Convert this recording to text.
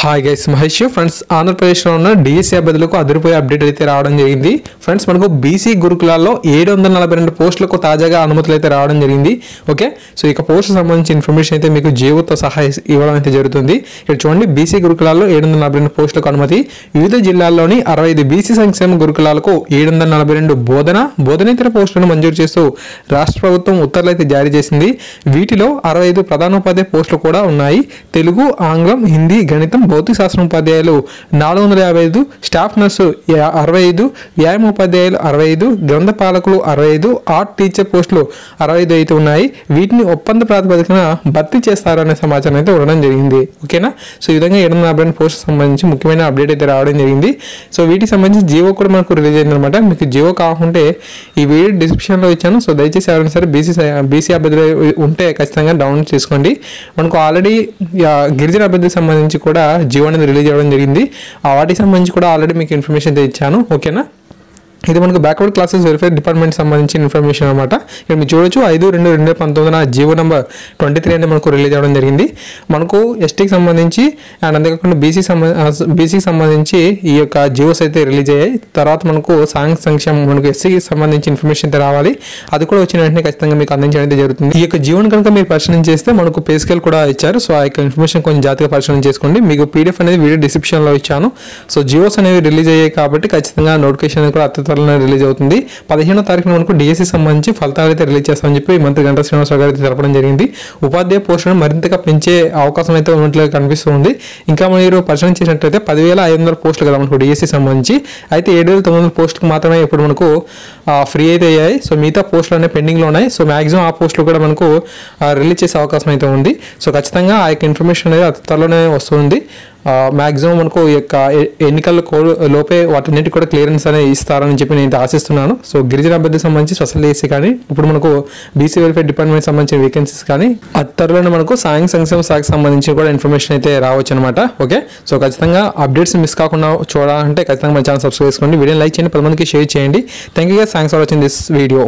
Hi guys Mahesh friends ఆంధ్రప్రదేశ్లో ఉన్న DSC అభ్యర్థులకు అదిరిపోయే అప్డేట్ అయితే రావడం జరిగింది. ఫ్రెండ్స్ మనకు బీసీ గురుకులాల్లో ఏడు వందల నలభై రెండు పోస్టులకు తాజాగా అనుమతులు అయితే రావడం జరిగింది. ఓకే సో ఇక పోస్ట్ సంబంధించి ఇన్ఫర్మేషన్ అయితే మీకు జీవోతో సహా ఇవ్వడం అయితే జరుగుతుంది. ఇక్కడ చూడండి బీసీ గురుకులాల్లో ఏడు వందల నలభై రెండు పోస్టులకు అనుమతి. వివిధ జిల్లాల్లోని అరవై ఐదు బీసీ సంక్షేమ గురుకులాలకు ఏడు వందల నలభై రెండు బోధన బోధనేతర పోస్టులను మంజూరు చేస్తూ రాష్ట్ర ప్రభుత్వం ఉత్తర్వులు అయితే జారీ చేసింది. వీటిలో అరవై ఐదు ప్రధానోపాధ్యాయ పోస్టులు కూడా ఉన్నాయి. తెలుగు ఆంగ్లం హిందీ గణితం శాస్త్రం ఉపాధ్యాయులు నాలుగు వందల యాభై ఐదు స్టాఫ్ నర్సు అరవై ఐదు వ్యాయామ ఉపాధ్యాయులు అరవై ఐదు గ్రంథ పాలకులు అరవై ఐదు ఆర్ట్ టీచర్ పోస్టులు అరవై ఐదు అయితే ఉన్నాయి. వీటిని ఒప్పంద ప్రాతిపదికన భర్తీ చేస్తారనే సమాచారం అయితే ఉండడం జరిగింది. ఓకేనా? సో ఈ విధంగా ఏడు వందల పోస్ట్ సంబంధించి ముఖ్యమైన అప్డేట్ అయితే రావడం జరిగింది. సో వీటికి సంబంధించి జియో కూడా మనకు రిలీజ్ అయింది అనమాట మీకు జియో కాకుంటే ఈ వీడియో డిస్క్రిప్షన్లో ఇచ్చాను. సో దయచేసి ఎవరైనా సరే బీసీ బీసీ అభ్యర్థులు ఉంటే ఖచ్చితంగా డౌన్లోడ్ చేసుకోండి. మనకు ఆల్రెడీ గిరిజన అభ్యర్థికి సంబంధించి కూడా జియో అనేది రిలీజ్ అవ్వడం జరిగింది. ఆ వాటికి సంబంధించి కూడా ఆల్రెడీ మీకు ఇన్ఫర్మేషన్ అయితే ఇచ్చాను ఓకేనా ఇది మనకు బ్యాక్వర్డ్ క్లాసెస్ వెల్ఫేర్ డిపార్ట్మెంట్ సంబంధించిన ఇన్ఫర్మేషన్ అనమాట ఇక్కడ మీరు చూడొచ్చు ఐదు రెండు రెండు పంతొమ్మిదిన జీవో నెంబర్ ట్వంటీ త్రీ అనేది మనకు రిలీజ్ అవ్వడం జరిగింది. మనకు ఎస్టీకి సంబంధించి అండ్ అంతేకాకుండా బీసీ సంబంధ బీసీకి సంబంధించి ఈ యొక్క జియోస్ అయితే రిలీజ్ అయ్యాయి. తర్వాత మనకు సాంఘిక సంక్షేమం మనకు ఎస్సీకి సంబంధించి ఇన్ఫర్మేషన్ అయితే రావాలి. అది కూడా వచ్చిన వెంటనే ఖచ్చితంగా మీకు అందించడం అయితే జరుగుతుంది. ఈ యొక్క జీవోని కనుక మీరు పరిశీలన చేస్తే మనకు పే స్కేల్ కూడా ఇచ్చారు. సో ఆ యొక్క ఇన్ఫర్మేషన్ కొంచెం జాతిగా పరిశీలన చేసుకోండి. మీకు పీడిఎఫ్ అనేది వీడియో డిస్క్రిప్షన్లో ఇచ్చాను. సో జియోస్ అనేవి రిలీజ్ అయ్యాయి కాబట్టి ఖచ్చితంగా నోటిఫికేషన్ కూడా అత్యంత త్వరలోనే రిలీజ్ అవుతుంది. పదిహేనో తారీఖున మనకు డిఎస్సి సంబంధించి ఫలితాలు అయితే రిలీజ్ చేస్తామని చెప్పి మంత్రి గంటా శ్రీనివాసరావు గారు తెలపడం జరిగింది. ఉపాధ్యాయ పోస్టులను మరింతగా పెంచే అవకాశం అయితే ఉన్నట్లుగా కనిపిస్తుంది. ఇంకా మీరు పరిశీలన చేసినట్లయితే పదివేల ఐదు వందల పోస్టులు కదా మనకు డిఎస్సి సంబంధించి అయితే ఏడు వేల తొమ్మిది వందల పోస్టులకు మాత్రమే ఇప్పుడు మనకు ఫ్రీ అయితే అయ్యాయి. సో మిగతా పోస్టులు అనేవి పెండింగ్లో ఉన్నాయి. సో మాక్సిమం ఆ పోస్టులు కూడా మనకు రిలీజ్ చేసే అవకాశం అయితే ఉంది. సో ఖచ్చితంగా ఆ యొక్క ఇన్ఫర్మేషన్ అనేది అతి త్వరలోనే వస్తుంది. మ్యాక్సిమం మనకు ఈ యొక్క ఎన్నికల లోపే వాటన్నిటి కూడా క్లియరెన్స్ అనేది ఇస్తారని చెప్పి నేను ఆశిస్తున్నాను. సో గిరిజన అభ్యర్థి సంబంధించి స్పెషల్ ఏసీ కానీ ఇప్పుడు మనకు బీసీ వెల్ఫేర్ డిపార్ట్మెంట్ సంబంధించిన వేకెన్సీస్ కానీ అతి త్వరలోనే మనకు సాయం సంక్షేమ శాఖకు సంబంధించి కూడా ఇన్ఫర్మేషన్ అయితే రావచ్చు అనమాట ఓకే సో ఖచ్చితంగా అప్డేట్స్ మిస్ కాకుండా చూడాలంటే ఖచ్చితంగా మన ఛానల్ సబ్స్క్రైబ్ చేసుకోండి. వీడియో లైక్ చేయండి పది మందికి షేర్ చేయండి. Thank you thanks for watching this video